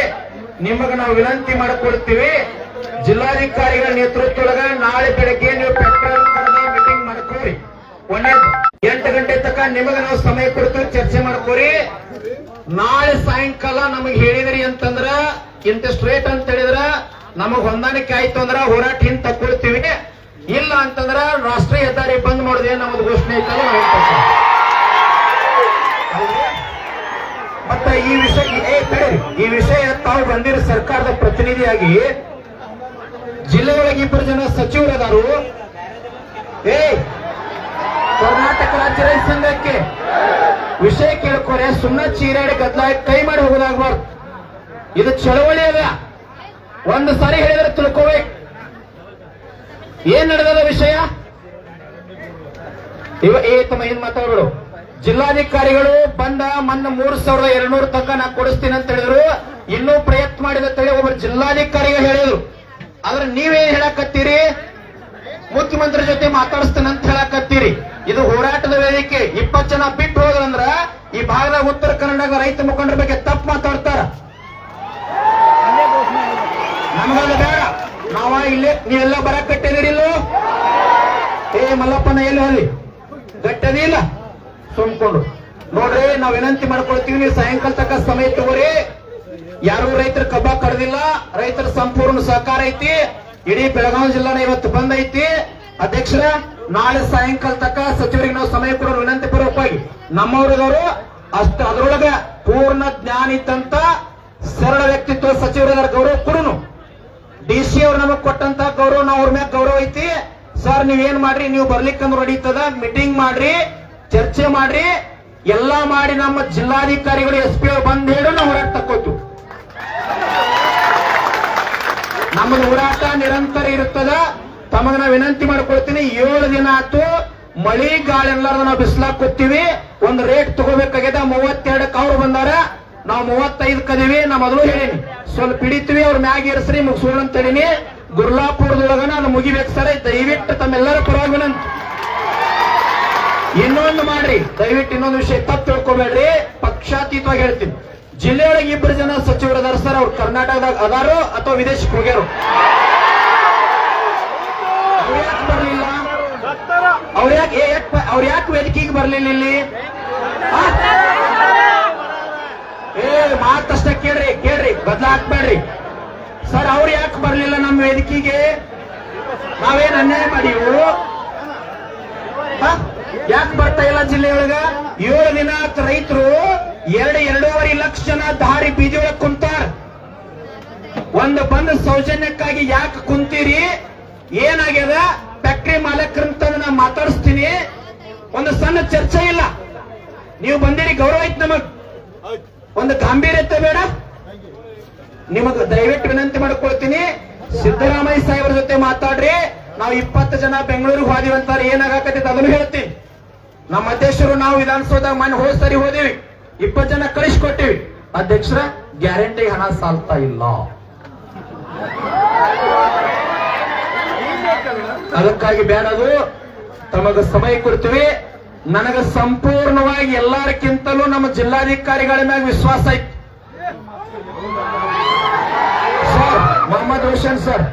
ನಿಮಗೆ ನಾವು ವಿನಂತಿ ಮಾಡ್ಕೊಳ್ತೀವಿ. ಜಿಲ್ಲಾಧಿಕಾರಿಗಳ ನೇತೃತ್ವದೊಳಗ ನಾಳೆ ಬೆಳಗ್ಗೆ ನೀವು ಪೆಟ್ರೋಲ್ ಮೀಟಿಂಗ್ ಮಾಡ್ಕೋರಿ ಒಂದೇ ಎಂಟು ಗಂಟೆ ತನಕ ನಿಮಗ ನಾವು ಸಮಯ ಕೊಡ್ತೀವಿ, ಚರ್ಚೆ ಮಾಡ್ಕೋರಿ ನಾಳೆ ಸಾಯಂಕಾಲ ನಮಗ್ ಹೇಳಿದ್ರಿ ಅಂತಂದ್ರ ಇಂತ ರೇಟ್ ಅಂತ ಹೇಳಿದ್ರ, ನಮಗ್ ಹೊಂದಾಣಿಕೆ ಆಯ್ತು ಅಂದ್ರ ಹೋರಾಟ ಹಿಂದ್ ತಕ್ಕೊಳ್ತೀವಿ. ಇಲ್ಲ ಅಂತಂದ್ರ ರಾಷ್ಟ್ರೀಯ ಹೆದ್ದಾರಿ ಬಂದ್ ಮಾಡೋದೇ ನಮ್ದು ಘೋಷಣೆ ಐತಲ್ಲ ಮತ್ತೆ ಈ ವಿಷಯ ಈ ವಿಷಯ ತಾವು ಬಂದಿರೋ ಸರ್ಕಾರದ ಪ್ರತಿನಿಧಿಯಾಗಿ ಜಿಲ್ಲೆಯೊಳಗೆ ಇಬ್ಬರು ಜನ ಸಚಿವರದಾರು. ಏ, ಕರ್ನಾಟಕ ರಾಜ್ಯ ರೈತ ಸಂಘಕ್ಕೆ ವಿಷಯ ಕೇಳ್ಕೊರೆ ಸುಮ್ಮನೆ ಚೀರಾಡಿ ಗದ್ದಲ ಕೈ ಮಾಡಿ ಹೋಗೋದಾಗ್ಬಾರ್ದು. ಇದು ಚಳವಳಿ ಅಲ್ಲ ಒಂದು ಸಾರಿ ಹೇಳಿದ್ರೆ ತಿಳ್ಕೋಬೇಕು. ಏನ್ ನಡೆದ ವಿಷಯ? ಇವ, ಏ, ತಮ್ಮ ಏನ್ ಮಾತಾಡೋರು ಜಿಲ್ಲಾಧಿಕಾರಿಗಳು ಬಂದ ಮನ್ನ ಮೂರ್ ಸಾವಿರದ ಎರಡ್ನೂರು ತನಕ ನಾ ಕೊಡಿಸ್ತೀನಿ ಅಂತ ಹೇಳಿದ್ರು. ಇನ್ನೂ ಪ್ರಯತ್ನ ಮಾಡಿದ ತಳಿ ಒಬ್ಬರು ಜಿಲ್ಲಾಧಿಕಾರಿಗಳು ಹೇಳಿದ್ರು. ಆದ್ರೆ ನೀವೇನ್ ಹೇಳಕತ್ತೀರಿ? ಮುಖ್ಯಮಂತ್ರಿ ಜೊತೆ ಮಾತಾಡಿಸ್ತೇನೆ ಅಂತ ಹೇಳಕತ್ತೀರಿ. ಇದು ಹೋರಾಟದ ವೇದಿಕೆ. ಇಪ್ಪತ್ತು ಜನ ಬಿಟ್ಟು ಹೋದ್ರಂದ್ರ ಈ ಭಾಗದ ಉತ್ತರ ಕನ್ನಡ ರೈತ ಮುಖಂಡರ ಬಗ್ಗೆ ತಪ್ಪು ಮಾತಾಡ್ತಾರ. ನಮಗದು ಬೇಡ. ನಾವ ಇಲ್ಲೇ, ನೀವೆಲ್ಲ ಬರಕ್ ಕಟ್ಟಿದಿರಿಲ್ಲೋ ಏ ಮಲ್ಲಪ್ಪನ, ಎಲ್ಲಿ ಹೋಲಿ ಗಟ್ಟದಿಲ್ಲ ಸುಮ್ಕೊಂಡು. ನೋಡ್ರಿ, ನಾವ್ ವಿನಂತಿ ಮಾಡ್ಕೊಳ್ತೀವಿ, ನೀವು ಸಾಯಂಕಾಲ ತಕ್ಕ ಸಮಯ ತಗೋರಿ. ಯಾರು ರೈತರ ಕಬ್ಬ ಕಡ್ದಿಲ್ಲ, ರೈತರ ಸಂಪೂರ್ಣ ಸಹಕಾರ ಐತಿ, ಇಡೀ ಬೆಳಗಾವಿ ಜಿಲ್ಲಾನ ಇವತ್ತು ಬಂದ್ ಐತಿ. ಅಧ್ಯಕ್ಷರ, ನಾಳೆ ಸಾಯಂಕಾಲ ತಕ್ಕ ಸಚಿವರಿಗೆ ನಾವು ಸಮಯ ಕೊಡೋರು ವಿನಂತಿ ಪೂರ್ವಕವಾಗಿ ನಮ್ಮವ್ರಿಗವರು ಅಷ್ಟ ಅದರೊಳಗೆ ಪೂರ್ಣ ಜ್ಞಾನ ಇತ್ತಂತ ಸರಳ ವ್ಯಕ್ತಿತ್ವ ಸಚಿವರ ಗೌರವ ಕೊಡುನು. ಡಿ ಸಿ ಅವ್ರು ನಮಗ್ ಕೊಟ್ಟಂತ ಗೌರವ ನಾವು ಅವ್ರ ಮ್ಯಾಗ ಗೌರವ ಐತಿ. ಸರ್, ನೀವ್ ಏನ್ ಮಾಡ್ರಿ, ನೀವು ಬರ್ಲಿಕ್ಕಂದ್ರೆ ನಡೀತದ ಮೀಟಿಂಗ್ ಮಾಡ್ರಿ, ಚರ್ಚೆ ಮಾಡ್ರಿ, ಎಲ್ಲಾ ಮಾಡಿ ನಮ್ಮ ಜಿಲ್ಲಾಧಿಕಾರಿಗಳು ಎಸ್ ಪಿ ಅವ್ರು ಬಂದ್ ಹೇಳು ನಾವು ಹೊರಗೆ ತಕ್ಕೋತು ನಮ್ಮ ಹೋರಾಟ ನಿರಂತರ ಇರುತ್ತದ. ತಮಗ ನಾವು ವಿನಂತಿ ಮಾಡ್ಕೊಳ್ತೀನಿ, ಏಳು ದಿನ ಆತು ಮಳಿ, ಗಾಳಿ ಎಲ್ಲಾರ್ದು ನಾವು ಬಿಸ್ಲಾಕ್ ಕೂತೀವಿ ಒಂದು ರೇಟ್ ತಗೋಬೇಕಾಗ್ಯದ ಮೂವತ್ತೆರಡಕ್ಕೆ ಅವ್ರು ಬಂದಾರ. ನಾವು ಮೂವತ್ತೈದು ಕದೀವಿ, ನಾ ಮೊದಲು ಹೇಳೀನಿ. ಸ್ವಲ್ಪ ಹಿಡಿತೀವಿ, ಅವ್ರ ಮ್ಯಾಗ ಇರಿಸ್ರಿ ಮುಗಿಸೋಣ ಅಂತ ಹೇಳಿನಿ. ಗುರ್ಲಾಪುರದೊಳಗ ನಾನು ಮುಗಿಬೇಕು ಸರ್, ದಯವಿಟ್ಟು ತಮ್ಮೆಲ್ಲರ ಪರವಾಗಿ ವಿನಂತಿ. ಇನ್ನೊಂದು ಮಾಡ್ರಿ, ದಯವಿಟ್ಟು ಇನ್ನೊಂದು ವಿಷಯ ತಪ್ಪು ತಿಳ್ಕೊಬೇಡ್ರಿ, ಪಕ್ಷಾತೀತವಾಗಿ ಹೇಳ್ತೀನಿ. ಜಿಲ್ಲೆಯೊಳಗೆ ಇಬ್ಬರು ಜನ ಸಚಿವರು ಅದಾರ ಸರ್, ಅವ್ರು ಕರ್ನಾಟಕದಾಗ ಅದಾರೋ ಅಥವಾ ವಿದೇಶಕ್ಕೆ ಹೋಗ್ಯಾರು? ಅವ್ರು ಯಾಕೆ ಅವ್ರ ಯಾಕೆ ಅವ್ರ ಯಾಕೆ ವೇದಿಕೆಗೆ ಬರ್ಲಿಲ್ಲ ಇಲ್ಲಿ? ಏ ಮಾತಷ್ಟೇ ಕೇಳ್ರಿ ಕೇಳ್ರಿ ಬದಲಾಕ್ಬೇಡ್ರಿ ಸರ್, ಅವ್ರು ಯಾಕೆ ಬರ್ಲಿಲ್ಲ ನಮ್ಮ ವೇದಿಕೆಗೆ? ನಾವೇನ್ ಅನ್ಯಾಯ ಮಾಡಿವು? ಯಾಕೆ ಬರ್ತಾ ಇಲ್ಲ ಜಿಲ್ಲೆಯೊಳಗ? ಏಳು ದಿನ ರೈತರು, ಎರಡು ಲಕ್ಷ ಜನ ದಾರಿ ಬೀದಿ ಒಳಗೆ ಕುಂತಾರ ಒಂದು ಬಂದ ಸೌಜನ್ಯಕ್ಕಾಗಿ ಯಾಕೆ ಕುಂತೀರಿ? ಏನಾಗ್ಯದ? ಫ್ಯಾಕ್ಟ್ರಿ ಮಾಲಕರಂತ ನಾ ಮಾತಾಡಿಸ್ತೀನಿ. ಒಂದು ಸಣ್ಣ ಚರ್ಚೆ ಇಲ್ಲ. ನೀವು ಬಂದಿರಿ, ಗೌರವ ಐತ್ ನಮಗ್. ಒಂದು ಗಾಂಭೀರ್ಯತೆ ಬೇಡ. ನಿಮಗ್ ದಯವಿಟ್ಟು ವಿನಂತಿ ಮಾಡ್ಕೊಳ್ತೀನಿ. ಸಿದ್ದರಾಮಯ್ಯ ಸಾಹೇಬ್ರ ಜೊತೆ ಮಾತಾಡ್ರಿ. ನಾವು ಇಪ್ಪತ್ತು ಜನ ಬೆಂಗಳೂರಿಗೆ ಹೋದಿವಿ ಅಂತಾರೆ. ಏನಾಗಕತ್ತೈತೆ ಅದನ್ನು ಹೇಳ್ತೀನಿ. ನಮ್ಮ ಅಧ್ಯಕ್ಷರು ನಾವು ವಿಧಾನಸೌಧ ಮನೆ ಹೋದ್ ಸರಿ ಹೋದಿವಿ. ಇಪ್ಪತ್ತು ಜನ ಕಳಿಸ್ಕೊಟ್ಟಿವಿ. ಅಧ್ಯಕ್ಷರ, ಗ್ಯಾರಂಟಿ ಹಣ ಸಾಲ್ತಾ ಇಲ್ಲ. ಅದಕ್ಕಾಗಿ ಬೇಡದು ತಮಗ ಸಮಯ ಕೊಡ್ತೀವಿ. ನನಗ ಸಂಪೂರ್ಣವಾಗಿ ಎಲ್ಲಾರಕ್ಕಿಂತಲೂ ನಮ್ಮ ಜಿಲ್ಲಾಧಿಕಾರಿಗಳ ಮ್ಯಾಗ ವಿಶ್ವಾಸ ಐತಿ sir, Mohammed Roshan sir,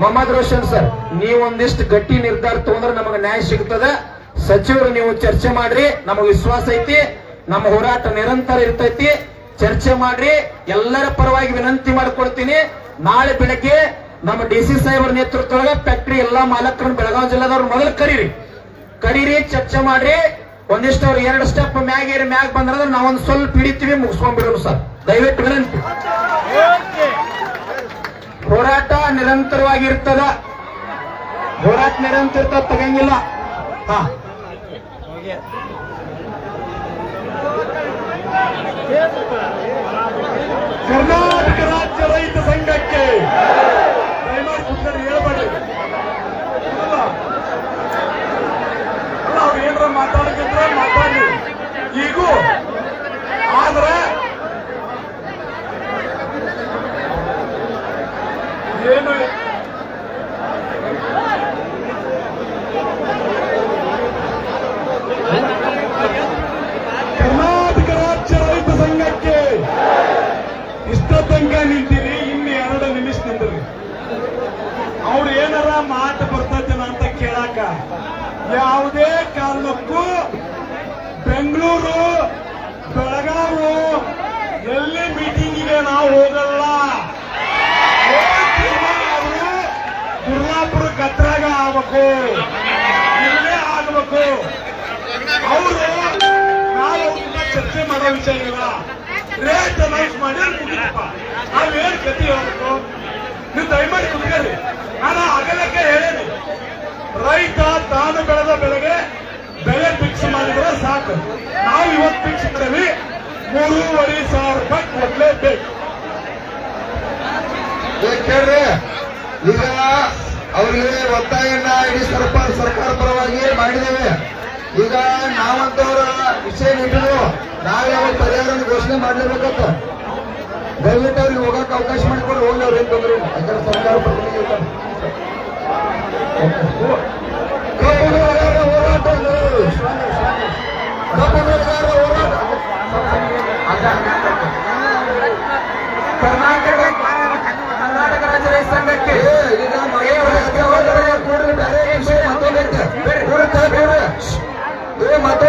Mohammed Roshan sir, ನೀವು ಒಂದಿಷ್ಟು ಗಟ್ಟಿ ನಿರ್ಧಾರ ತಗೊಂಡ್ರೆ ನಮಗೆ ನ್ಯಾಯ ಸಿಗ್ತದ. ಸಚಿವರು ನೀವು ಚರ್ಚೆ ಮಾಡ್ರಿ, ನಮಗೆ ವಿಶ್ವಾಸ ಐತಿ. ನಮ್ಮ ಹೋರಾಟ ನಿರಂತರ ಇರ್ತೈತಿ. ಚರ್ಚೆ ಮಾಡ್ರಿ. ಎಲ್ಲರ ಪರವಾಗಿ ವಿನಂತಿ ಮಾಡ್ಕೊಳ್ತೀನಿ ನಾಳೆ ಬೆಳಗ್ಗೆ ನಮ್ಮ ಡಿ ಸಿ ಸಾಹೇಬರ ನೇತೃತ್ವದಾಗ ಫ್ಯಾಕ್ಟ್ರಿ ಎಲ್ಲಾ ಮಾಲಕರನ್ನ ಬೆಳಗಾವಿ ಜಿಲ್ಲಾದವ್ರು ಮೊದಲು ಕರೀರಿ. ಕರೀರಿ, ಚರ್ಚೆ ಮಾಡ್ರಿ. ಒಂದಿಷ್ಟು ಅವ್ರು ಎರಡು ಸ್ಟೆಪ್ ಮ್ಯಾಗ ಏರಿ ಮ್ಯಾಗ ಬಂದ್ರೆ ನಾವೊಂದು ಸ್ವಲ್ಪ ಹಿಡಿತೀವಿ ಮುಗಿಸ್ಕೊಂಡ್ಬಿಡೋರು ಸರ್ ದಯವಿಟ್ಟು ವಿನಂತಿ. ಹೋರಾಟ ನಿರಂತರವಾಗಿರ್ತದ. ಹೋರಾಟ ನಿರಂತರ ತಗಂಗಿಲ್ಲ. ಹಾ. ಕರ್ನಾಟಕ ರಾಜ್ಯ ರೈತ ಸಂಘಕ್ಕೆ ಕೇಳಾಕ? ಯಾವುದೇ ಕಾರಣಕ್ಕೂ ಬೆಂಗಳೂರು ಬೆಳಗಾವು ಎಲ್ಲಿ ಮೀಟಿಂಗಿಗೆ ನಾವು ಹೋಗಲ್ಲ. ಗುರ್ಲಾಪುರ ಕತ್ರಾಗ ಆಗ್ಬೇಕು. ಇಲ್ಲೇ ಆಗ್ಬೇಕು. ಅವರು ನಾವು ಚರ್ಚೆ ಮಾಡೋ ವಿಷಯ ಇಲ್ಲ. ರೇಟ್ ಅನೌನ್ಸ್ ಮಾಡಿ ಮುಗಿದಪ್ಪ ನಾವೇನ್ ಗತಿ ಹೇಳ್ಬೇಕು? ನೀವು ದಯಮಾಡಿ ಕುಡ್ಕರಿ ನಾನು ಅಗಲಕ್ಕೆ ಹೇಳೇನಿ. ರೈತ ತಾನು ಬೆಳೆದ ಬೆಳೆಗೆ ಬೆಲೆ ಫಿಕ್ಸ್ ಮಾಡಿದ್ರೆ ಸಾಕು. ನಾವು ಇವತ್ತು ಫಿಕ್ಸ್ ಮಾಡೀವಿ ಮೂರುವರೆ ಸಾವಿರ ರೂಪಾಯಿ ಕೊಡ್ಲೇಬೇಕು ಕೇಳ್ರಿ, ಈಗ ಅವ್ರಿಗೆ ಒತ್ತಾಯನ್ನ ಇಡೀ ಸರ್ಕಾರ ಸರ್ಕಾರ ಪರವಾಗಿ ಮಾಡಿದ್ದೇವೆ. ಈಗ ನಾವಂತವರ ವಿಷಯ ನೀಡಿದ್ರು ನಾವೇ ಅವ್ರ ಪರಿಹಾರ ಘೋಷಣೆ ಮಾಡ್ಲೇಬೇಕಂತ. ದಯವಿಟ್ಟು ಅವ್ರಿಗೆ ಹೋಗಕ್ಕೆ ಅವಕಾಶ ಮಾಡಿಕೊಂಡು, ಹೋಗಿ ಅವ್ರು ಏನ್ ತೊಂದ್ರೆ ಯಾಕಂದ್ರೆ ಸರ್ಕಾರ ಪರವಾಗಿ ಇರ್ತಾರೆ. ಕಬ್ಬು ಬೆಳೆಗಾರರ ಹೋರಾಟ ಇದು. ಕಬ್ಬು ಬೆಳೆಗಾರರ ಹೋರಾಟ ಕರ್ನಾಟಕ ಕರ್ನಾಟಕ ರಾಜ್ಯ ರೈತ ಸಂಘಕ್ಕೆ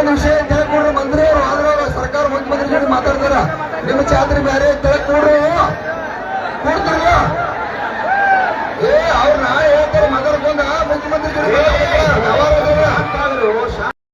ವಿಷಯ ಅಂತ ಹೇಳಿ ಮಂತ್ರಿ ಸರ್ಕಾರ ಮುಖ್ಯಮಂತ್ರಿ ಮಾತಾಡ್ತಾರ ನಿಮ್ಮ ಚಾತ್ರಿ ಬೇರೆ ತಲೆ ಕೂಡ್ರಿ ಕೂಡ್ತಾರ ಏ ಅವ್ರು ನಾ ಹೇಳ್ತಾರೆ Devam